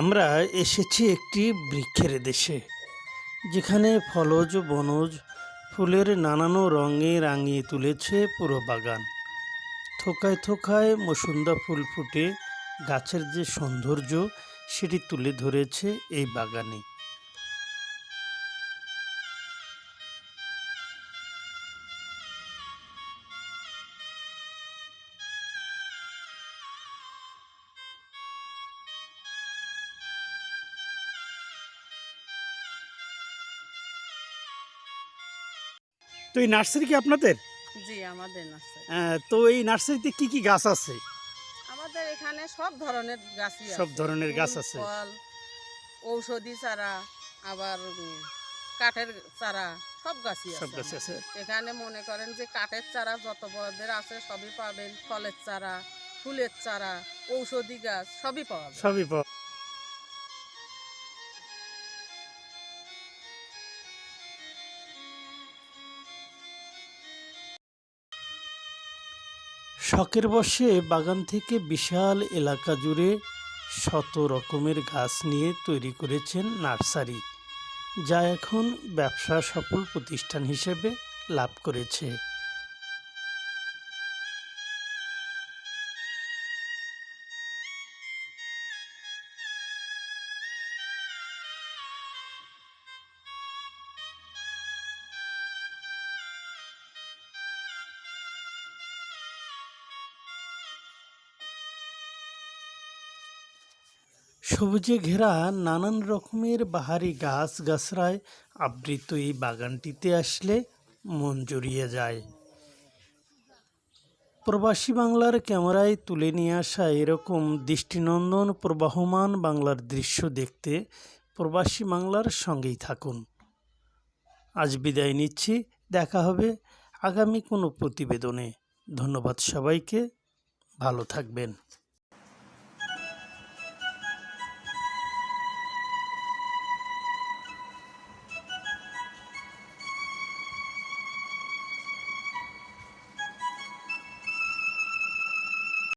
আমরা এসেছি একটি বৃক্ষের দেশে, যেখানে ফলজ, বনজ, ফুলের নানানো রঙে রাঙিয়ে তুলেছে পুরো বাগান। থোকায় থোকায় মসুন্দা ফুল ফুটে গাছের যে সৌন্দর্য, সেটি তুলে ধরেছে এই বাগানে। তো এই নার্সারি কি আপনাদের? জি আমাদের নার্সারি। আহ, তো এই নার্সারিতে কি কি গাছ আছে? আমাদের এখানে সব ধরনের গাছই সব ধরনের গাছ আছে। ফল ঔষধি চারা আবার কাঠের চারা সব গাছই সব গাছ আছে। এখানে মনে করেন যে কাঠের চারা যত বড়দের আছে সবই পাবেন ফলের চারা ফুলের চারা ঔষধি গাছ সবই পাওয়া সবই পাওয়া শখের বসে বাগান থেকে বিশাল এলাকা জুড়ে শত রকমের গাছ নিয়ে তৈরি করেছেন নার্সারি, যা এখন ব্যবসা সফল প্রতিষ্ঠান হিসেবে লাভ করেছে। সবুজে ঘেরা নানান রকমের বাহারি গাছ গাছরায় আবৃত এই বাগানটিতে আসলে মন জড়িয়ে যায়। প্রবাসী বাংলার ক্যামেরায় তুলে নিয়ে আসা এরকম দৃষ্টিনন্দন প্রবাহমান বাংলার দৃশ্য দেখতে প্রবাসী বাংলার সঙ্গেই থাকুন। আজ বিদায় নিচ্ছি, দেখা হবে আগামী কোনো প্রতিবেদনে। ধন্যবাদ সবাইকে, ভালো থাকবেন।